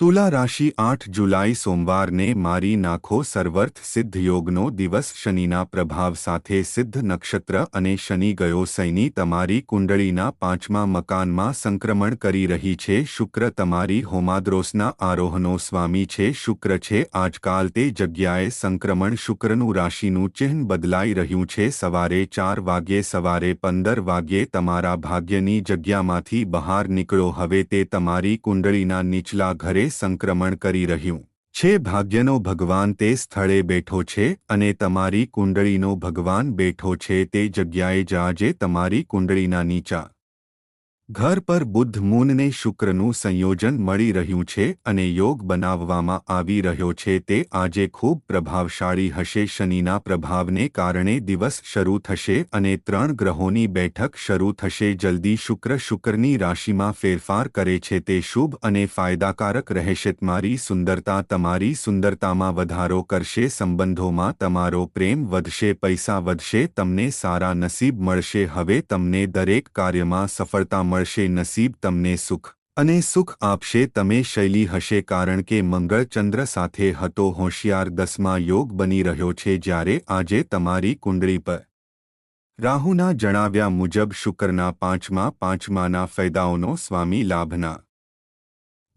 તુલા રાશિ આઠ જુલાઈ સોમવારને મારી નાખો સર્વર્થ સિદ્ધ યોગનો દિવસ શનિના પ્રભાવ સાથે સિદ્ધ નક્ષત્ર અને શનિ ગયો સૈની તમારી કુંડળીના પાંચમા મકાનમાં સંક્રમણ કરી રહી છે, શુક્ર તમારી હોમાદ્રોસના આરોહનો સ્વામી છે, શુક્ર છે, આજકાલ તે જગ્યાએ સંક્રમણ શુક્રનું રાશિનું ચિહ્ન બદલાઈ રહ્યું છે, સવારે ચાર વાગ્યે સવારે પંદર વાગ્યે તમારા ભાગ્યની જગ્યામાંથી બહાર નીકળો, હવે તે તમારી કુંડળીના નીચલા ઘરે સંક્રમણ કરી રહ્યું. છે ભાગ્યનો ભગવાન તે સ્થળે બેઠો છે અને તમારી કુંડળીનો ભગવાન બેઠો છે તે જગ્યાએ જાજે તમારી કુંડળીના નીચા ઘર પર બુદ્ધ મૂનને શુક્રનું સંયોજન મળી રહ્યું છે અને યોગ બનાવવામાં આવી રહ્યો છે તે આજે ખૂબ પ્રભાવશાળી હશે. શનિના પ્રભાવને કારણે દિવસ શરૂ થશે અને ત્રણ ગ્રહોની બેઠક શરૂ થશે. જલ્દી શુક્ર શુક્રની રાશિમાં ફેરફાર કરે છે તે શુભ અને ફાયદાકારક રહેશે. તમારી સુંદરતા તમારી સુંદરતામાં વધારો કરશે. સંબંધોમાં તમારો પ્રેમ વધશે, પૈસા વધશે, તમને સારા નસીબ મળશે. હવે તમને દરેક કાર્યમાં સફળતા મળશે નસીબ તમને સુખ, અને સુખ આપશે તમે શૈલી હશે કારણ કે મંગળ ચંદ્ર સાથે હતો હોશિયાર દસમા યોગ બની રહ્યો છે જ્યારે આજે તમારી કુંડળી પર. રાહુના જણાવ્યા મુજબ શુક્રના પાંચમા પાંચમાના ફાયદાઓનો સ્વામી લાભના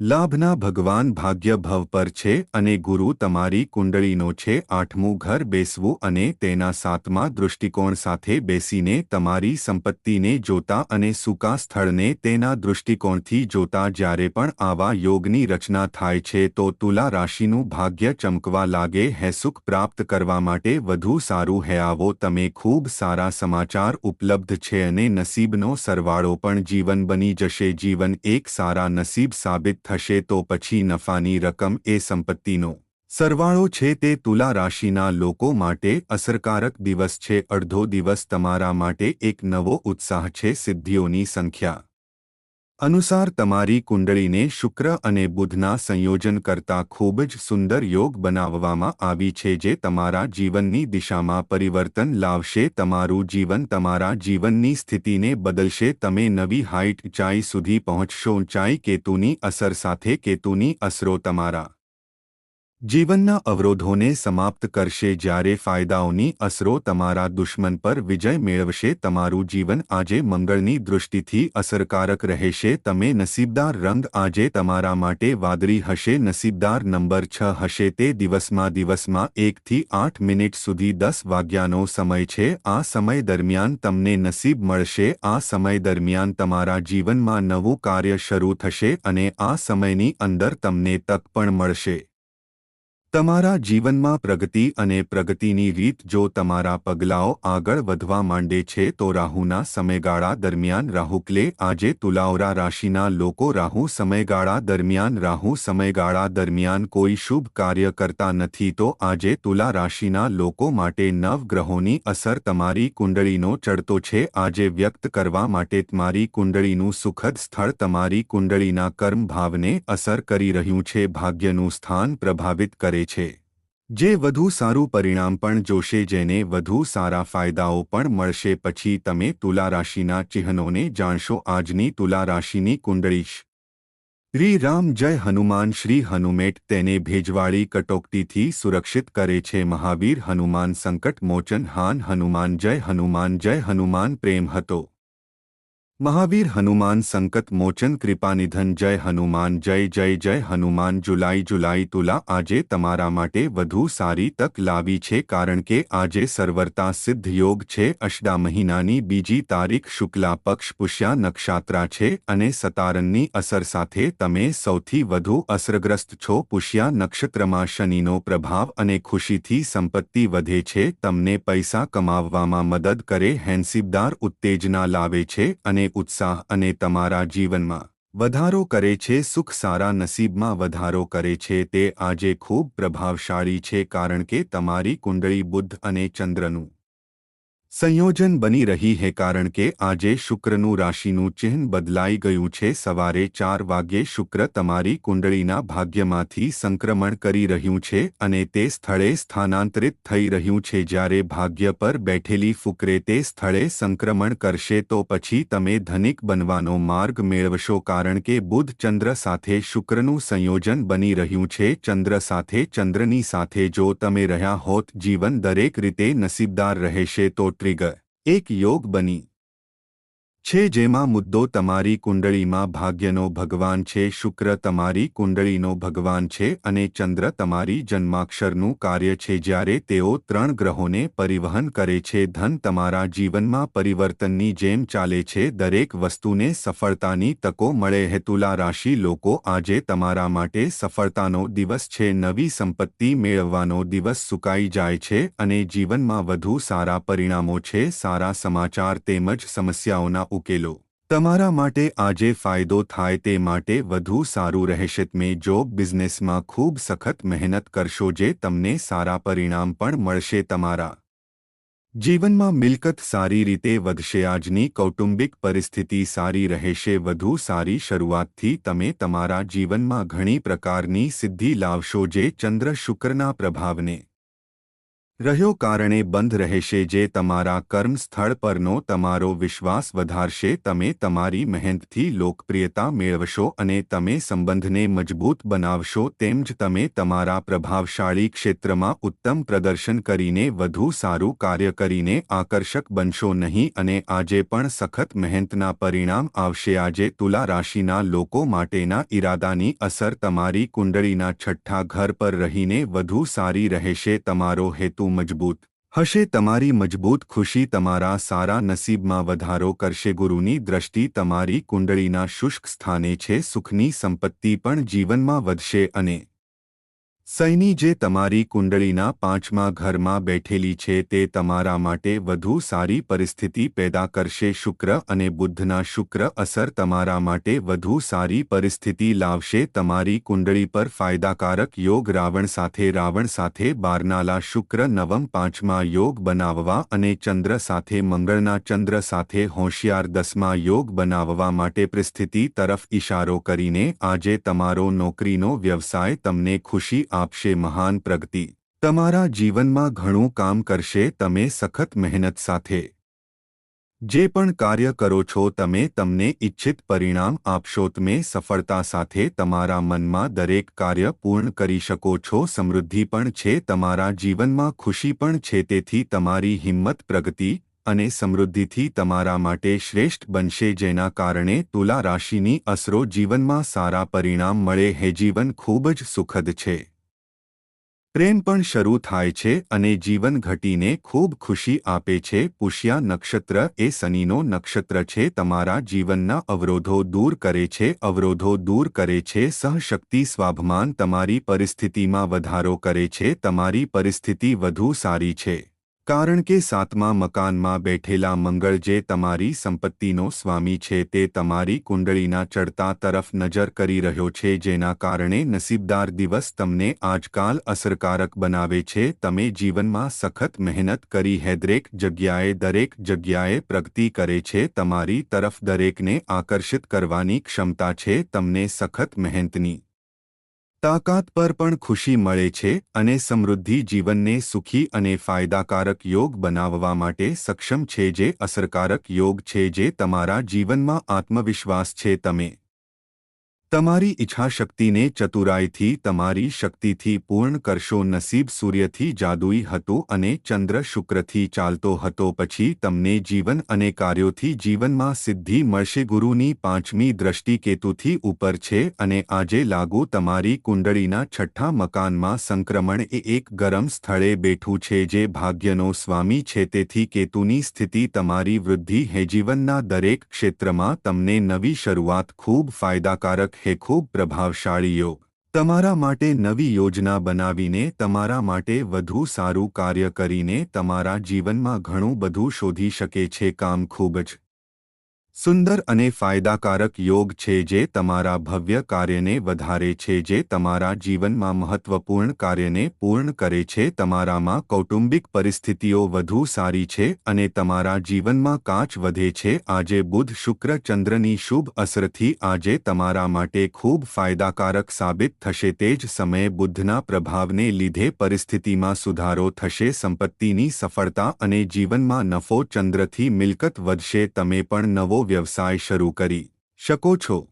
લાભના ભગવાન ભાગ્ય ભવ પર છે અને ગુરુ તમારી કુંડળીનો છે, આઠમું ઘર બેસવું અને તેના સાતમા દૃષ્ટિકોણ સાથે બેસીને તમારી સંપત્તિને જોતા અને સૂકા સ્થળને તેના દૃષ્ટિકોણથી જોતા જ્યારે પણ આવા યોગની રચના થાય છે તો તુલા રાશિનું ભાગ્ય ચમકવા લાગે હે, સુખ પ્રાપ્ત કરવા માટે વધુ સારું હે, આવો તમે ખૂબ સારા સમાચાર ઉપલબ્ધ છે અને નસીબનો સરવાળો પણ જીવન બની જશે, જીવન એક સારા નસીબ સાબિત થશે તો પછી નફાની રકમ એ સંપત્તિનો. સરવાળો છે તે તુલા રાશિના લોકો માટે અસરકારક દિવસ છે. અડધો દિવસ તમારા માટે એક નવો ઉત્સાહ છે. સિદ્ધિઓની સંખ્યા. અનુસાર તમારી કુંડળીને શુક્ર અને બુધના સંયોજન કરતા ખૂબ જ સુંદર યોગ બનાવવામાં આવી છે જે તમારા જીવનની દિશામાં પરિવર્તન લાવશે, તમારું જીવન તમારા જીવનની સ્થિતિને બદલશે, તમે નવી હાઇટ ચાઈ સુધી પહોંચશો, ચાઈ કેતુની અસર સાથે કેતુની અસરો તમારા જીવનના અવરોધોને સમાપ્ત કરશે જ્યારે ફાયદાઓની અસરો તમારા દુશ્મન પર વિજય મેળવશે, તમારું જીવન આજે મંગળની દૃષ્ટિથી અસરકારક રહેશે, તમે નસીબદાર રંગ આજે તમારા માટે વાદળી હશે, નસીબદાર નંબર છ હશે, તે દિવસમાં દિવસમાં એકથી આઠ મિનિટ સુધી દસ વાગ્યાનો સમય છે, આ સમય દરમિયાન તમને નસીબ મળશે, આ સમય દરમિયાન તમારા જીવનમાં નવું કાર્ય શરૂ થશે અને આ સમયની અંદર તમને તક પણ મળશે. તમારા જીવનમાં પ્રગતિ અને પ્રગતિની રીત જો તમારા પગલાઓ આગળ વધવા માંડે છે તો રાહુના સમયગાળા દરમિયાન રાહુકલે આજે તુલાવરા રાશિના લોકો રાહુ સમયગાળા દરમિયાન રાહુ સમયગાળા દરમિયાન કોઈ શુભ કાર્ય કરતા નથી તો આજે તુલા રાશિના લોકો માટે નવ ગ્રહોની અસર તમારી કુંડળીનો ચડતો છે. આજે વ્યક્ત કરવા માટે તમારી કુંડળીનું સુખદ સ્થળ તમારી કુંડળીના કર્મ ભાવને અસર કરી રહ્યું છે. ભાગ્યનું સ્થાન પ્રભાવિત કરે છે. જે વધુ સારું પરિણામ પણ જોશે જેને વધુ સારા ફાયદાઓ પણ મળશે પછી તમે તુલા રાશિના ચિહ્નોને જાણશો. આજની તુલા રાશિની કુંડળીશ. શ્રી રામ જય હનુમાન. શ્રી હનુમેટ તેને ભેજવાળી કટોકટીથી સુરક્ષિત કરે છે. મહાવીર હનુમાન સંકટ મોચન હાન હનુમાન જય હનુમાન. જય હનુમાન પ્રેમ હતો. મહાવીર હનુમાન સંકટ મોચન કૃપાનિધન જય હનુમાન, જય જય જય હનુમાન, જુલાઈ જુલાઈ તુલા. આજે તમારા માટે વધુ સારી તક લાવી છે કારણ કે આજે સર્વરતા સિદ્ધ યોગ છે. અષડા મહિનાની બીજી તારીખ શુક્લા પક્ષ પુષ્યા નક્ષાત્રા છે અને સતારણની અસર સાથે તમે સૌથી વધુ અસરગ્રસ્ત છો. પુષ્યા નક્ષત્રમાં શનિનો પ્રભાવ અને ખુશીથી સંપત્તિ વધે છે. તમને પૈસા કમાવવામાં મદદ કરે, હેન્સીબદાર ઉત્તેજના લાવે છે અને ઉત્સાહ અને તમારા જીવનમાં વધારો કરે છે, સુખ સારા નસીબમાં વધારો કરે છે, તે આજે ખૂબ પ્રભાવશાળી છે કારણ કે તમારી કુંડળી બુદ્ધ અને ચંદ્રનું સંયોજન બની રહી હે કારણ કે આજે શુક્રનું રાશિનું ચિહ્ન બદલાઈ ગયું છે. સવારે ચાર વાગ્યે શુક્ર તમારી કુંડળીના ભાગ્યમાંથી સંક્રમણ કરી રહ્યું છે અને તે સ્થળે સ્થાનાંતરિત થઈ રહ્યું છે. જ્યારે ભાગ્ય પર બેઠેલી ફુકરે તે સ્થળે સંક્રમણ કરશે તો પછી તમે ધનિક બનવાનો માર્ગ મેળવશો કારણ કે બુધ ચંદ્ર સાથે શુક્રનું સંયોજન બની રહ્યું છે. ચંદ્ર સાથે ચંદ્રની સાથે જો તમે રહ્યા હોત, જીવન દરેક રીતે નસીબદાર રહેશે તો ટ્રિગર એક યોગ બની. છે જેમાં મુદ્દો તમારી કુંડળીમાં ભાગ્યનો ભગવાન છે, શુક્ર તમારી કુંડળીનો ભગવાન છે અને ચંદ્ર તમારી જન્માક્ષરનું કાર્ય છે જ્યારે તેઓ ત્રણ ગ્રહોને પરિવહન કરે છે. ધન તમારા જીવનમાં પરિવર્તનની જેમ ચાલે છે. દરેક વસ્તુને સફળતાની તકો મળે. હેતુલા રાશિ લોકો આજે તમારા માટે સફળતાનો દિવસ છે. નવી સંપત્તિ મેળવવાનો દિવસ સુકાઈ જાય છે અને જીવનમાં વધુ સારા પરિણામો છે. સારા સમાચાર તેમજ સમસ્યાઓના ઉકેલો. તમારા માટે આજે ફાયદો થાય તે માટે વધુ સારું રહેશે. તમે જોબ બિઝનેસમાં ખૂબ સખત મહેનત કરશો જે તમને સારા પરિણામ પણ મળશે તમારા જીવનમાં મિલકત સારી રીતે વધશે. આજની કૌટુંબિક પરિસ્થિતિ સારી રહેશે. વધુ સારી શરૂઆતથી તમે તમારા જીવનમાં ઘણી પ્રકારની સિદ્ધિ લાવશો જે ચંદ્ર શુક્રના પ્રભાવને રહ્યો કારણે બંધ રહેશે જે તમારા કર્મ સ્થળ પરનો તમારો વિશ્વાસ વધારશે, તમે તમારી મહેનતથી લોકપ્રિયતા મેળવશો અને તમે સંબંધને મજબૂત બનાવશો, તેમ જ તમે તમારા પ્રભાવશાળી ક્ષેત્રમાં ઉત્તમ પ્રદર્શન કરીને વધુ સારું કાર્ય કરીને આકર્ષક બનશો નહીં અને આજે પણ સખત મહેનતના પરિણામ આવશે. આજે તુલા રાશિના લોકો માટેના ઈરાદાની અસર તમારી કુંડળીના છઠ્ઠા ઘર પર રહીને વધુ સારી રહેશે. તમારો હેતુ મજબૂત. હશે તમારી મજબૂત ખુશી તમારા સારા નસીબમાં વધારો કરશે. ગુરુની દ્રષ્ટિ તમારી કુંડળીના શુષ્ક સ્થાને છે. સુખની સંપત્તિ પણ જીવનમાં વધશે અને સૈની જે તમારી કુંડળીના પાંચમા ઘરમાં બેઠેલી છે તે તમારા માટે વધુ સારી પરિસ્થિતિ પેદા કરશે. શુક્ર અને બુદ્ધના શુક્ર અસર તમારા માટે વધુ સારી પરિસ્થિતિ લાવશે. તમારી કુંડળી પર ફાયદાકારક યોગ રાવણ સાથે રાવણ સાથે, બારનાલા શુક્ર નવમ પાંચમા યોગ બનાવવા અને ચંદ્ર સાથે, મંગળના ચંદ્ર સાથે હોશિયાર દસમા યોગ બનાવવા માટે પરિસ્થિતિ તરફ ઇશારો કરીને આજે તમારો નોકરીનો વ્યવસાય તમને ખુશી આપશે મહાન પ્રગતિ. તમારા જીવનમાં ઘણું કામ કરશે, તમે સખત મહેનત સાથે. જે પણ કાર્ય કરો છો, તમે તમને ઇચ્છિત પરિણામ આપશો, તમે સફળતા સાથે તમારા મનમાં દરેક કાર્ય પૂર્ણ કરી શકો છો, સમૃદ્ધિ પણ છે, તમારા જીવનમાં ખુશી પણ છે, તેથી તમારી હિંમત, પ્રગતિ અને સમૃદ્ધિથી તમારા માટે શ્રેષ્ઠ બનશે, જેના કારણે તુલા રાશિની અસરો જીવનમાં સારા પરિણામ મળે, હે જીવન ખૂબ જ સુખદ છે. પ્રેમ પણ શરૂ થાય છે અને જીવન ઘટીને ખૂબ ખુશી આપે છે. પુષ્યા નક્ષત્ર એ શનિનો નક્ષત્ર છે. તમારા જીવનના અવરોધો દૂર કરે છે. અવરોધો દૂર કરે છે. સહશક્તિ સ્વાભમાન તમારી પરિસ્થિતિમાં વધારો કરે છે. તમારી પરિસ્થિતિ વધુ સારી છે. કારણ કે સાતમા મકાનમાં બેઠેલા મંગળ જે તમારી સંપત્તિનો સ્વામી છે તે તમારી કુંડળીના ચડતા તરફ નજર કરી રહ્યો છે જેના કારણે નસીબદાર દિવસ તમને આજકાલ અસરકારક બનાવે છે. તમે જીવનમાં સખત મહેનત કરી હૈદરેક જગ્યાએ દરેક જગ્યાએ પ્રગતિ કરે છે. તમારી તરફ દરેકને આકર્ષિત કરવાની ક્ષમતા છે. તમને સખત મહેનતની તાકાત પર પણ ખુશી મળે છે અને સમૃદ્ધિ જીવનને સુખી અને ફાયદાકારક યોગ બનાવવા માટે સક્ષમ છે જે અસરકારક યોગ છે જે તમારા જીવનમાં આત્મવિશ્વાસ છે તમે. તમારી ઈચ્છાશક્તિને ચતુરાઈથી તમારી શક્તિથી પૂર્ણ કરશો. નસીબ સૂર્યથી જાદુઈ હતું અને ચંદ્ર શુક્રથી ચાલતો હતો. પછી તમને જીવન અને કાર્યોથી જીવનમાં સિદ્ધિ મળશે. ગુરુની પાંચમી દ્રષ્ટિ કેતુથી ઉપર છે અને આજે લાગુ તમારી કુંડળીના છઠ્ઠા મકાનમાં સંક્રમણ એ એક ગરમ સ્થળે બેઠું છે જે ભાગ્યનો સ્વામી છે. તેથી કેતુની સ્થિતિ તમારી વૃદ્ધિ હે. જીવનના દરેક ક્ષેત્રમાં તમને નવી શરૂઆત ખૂબ ફાયદાકારક હે ખૂબ પ્રભાવશાળી યોગ. તમારા માટે નવી યોજના બનાવીને, તમારા માટે વધુ સારું કાર્ય કરીને તમારા જીવનમાં ઘણું બધું શોધી શકે છે. કામ ખૂબ જ સુંદર અને ફાયદાકારક યોગ છે જે તમારા ભવ્ય કાર્યને વધારે છે, જે તમારા જીવનમાં મહત્વપૂર્ણ કાર્યને પૂર્ણ કરે છે, તમારામાં કૌટુંબિક પરિસ્થિતિઓ વધુ સારી છે અને તમારા જીવનમાં કાચ વધે છે. આજે બુધ શુક્ર ચંદ્રની શુભ અસરથી આજે તમારા માટે ખૂબ ફાયદાકારક સાબિત થશે. તે જ સમયે બુદ્ધના પ્રભાવને લીધે પરિસ્થિતિમાં સુધારો થશે, સંપત્તિની સફળતા અને જીવનમાં નફો ચંદ્રથી મિલકત વધશે. તમે પણ નવો વ્યવસાય શરૂ કરી શકો છો.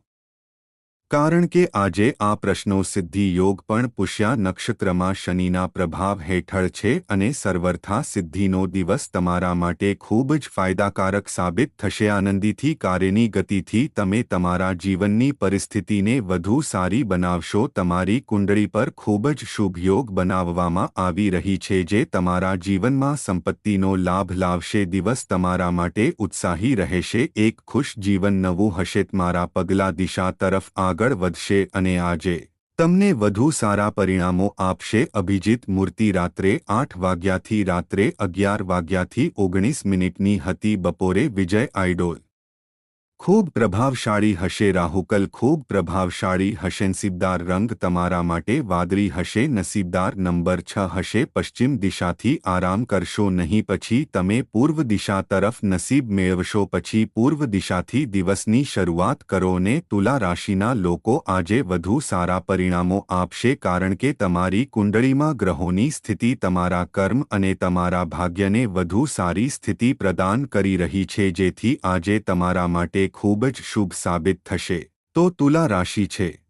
કારણ કે આજે આ પ્રશ્નો સિદ્ધિ યોગ પણ પુષ્યા નક્ષત્રમાં શનિના પ્રભાવ હેઠળ છે અને સર્વર્થા સિદ્ધિનો દિવસ તમારા માટે ખૂબ જ ફાયદાકારક સાબિત થશે. આનંદીથી, કાર્યની ગતિથી તમે તમારા જીવનની પરિસ્થિતિને વધુ સારી બનાવશો. તમારી કુંડળી પર ખૂબ જ શુભ યોગ બનાવવામાં આવી રહી છે, જે તમારા જીવનમાં સંપત્તિનો લાભ લાવશે. દિવસ તમારા માટે ઉત્સાહી રહેશે. એક ખુશ જીવન નવું હશે. તમારા પગલા દિશા તરફ આગળ આગળ વધશે અને આજે તમને વધુ સારા પરિણામો આપશે. અભિજીત મૂર્તિ રાત્રે આઠ વાગ્યાથી રાત્રે અગિયાર વાગ્યાથી ઓગણીસ મિનિટની હતી. બપોરે વિજય આઇડોલ ખૂબ પ્રભાવશાળી હશે રાહુકલ, ખૂબ પ્રભાવશાળી હશે નસીબદાર રંગ તમારા માટે વાદળી હશે, નસીબદાર નંબર છ હશે, પશ્ચિમ દિશાથી આરામ કરશો નહીં, પછી તમે પૂર્વ દિશા તરફ નસીબ મેળવશો, પછી પૂર્વ દિશાથી દિવસની શરૂઆત કરો ને તુલા રાશિના લોકો આજે વધુ સારા પરિણામો આપશે કારણ કે તમારી કુંડળીમાં ગ્રહોની સ્થિતિ તમારા કર્મ અને તમારા ભાગ્યને વધુ સારી સ્થિતિ પ્રદાન કરી રહી છે, જેથી આજે તમારા માટે ખૂબ જ શુભ સાબિત થશે. તો તુલા રાશિ છે.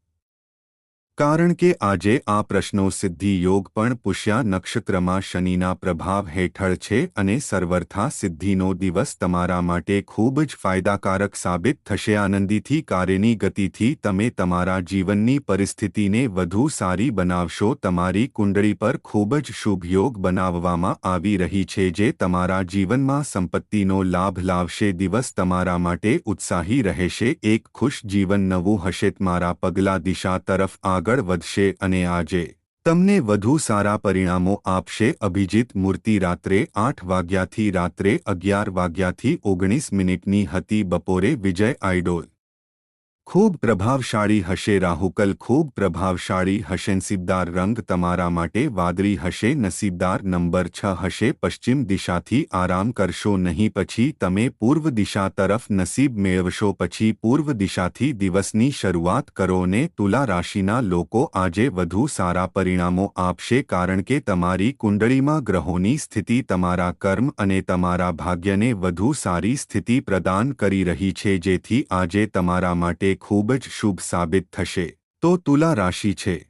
કારણ કે આજે આ પ્રશ્નો સિદ્ધિ યોગ પણ પુષ્યા નક્ષત્રમાં શનિના પ્રભાવ હેઠળ છે અને સર્વર્થા સિદ્ધિનો દિવસ તમારા માટે ખૂબ જ ફાયદાકારક સાબિત થશે. આનંદીથી, કાર્યની ગતિથી તમે તમારા જીવનની પરિસ્થિતિને વધુ સારી બનાવશો. તમારી કુંડળી પર ખૂબ જ શુભ યોગ બનાવવામાં આવી રહી છે, જે તમારા જીવનમાં સંપત્તિનો લાભ લાવશે. દિવસ તમારા માટે ઉત્સાહી રહેશે. એક ખુશ જીવન નવું હશે. તમારા પગલા દિશા તરફ આગળ આગળ વધશે અને આજે તમને વધુ સારા પરિણામો આપશે. અભિજીત મૂર્તિ રાત્રે આઠ વાગ્યાથી રાત્રે અગિયાર વાગ્યાથી ઓગણીસ મિનિટની હતી. બપોરે વિજય આઇડોલ ખૂબ પ્રભાવશાળી હશે રાહુકલ, ખૂબ પ્રભાવશાળી હશે નસીબદાર રંગ તમારા માટે વાદળી હશે, નસીબદાર નંબર છ હશે, પશ્ચિમ દિશાથી આરામ કરશો નહીં, પછી તમે પૂર્વ દિશા તરફ નસીબ મેળવશો, પછી પૂર્વ દિશાથી દિવસની શરૂઆત કરો ને તુલા રાશિના લોકો આજે વધુ સારા પરિણામો આપશે, કારણ કે તમારી કુંડળીમાં ગ્રહોની સ્થિતિ તમારા કર્મ અને તમારા ભાગ્યને વધુ સારી સ્થિતિ પ્રદાન કરી રહી છે, જેથી આજે તમારા માટે ખૂબ જ શુભ સાબિત થશે. તો તુલા રાશિ છે.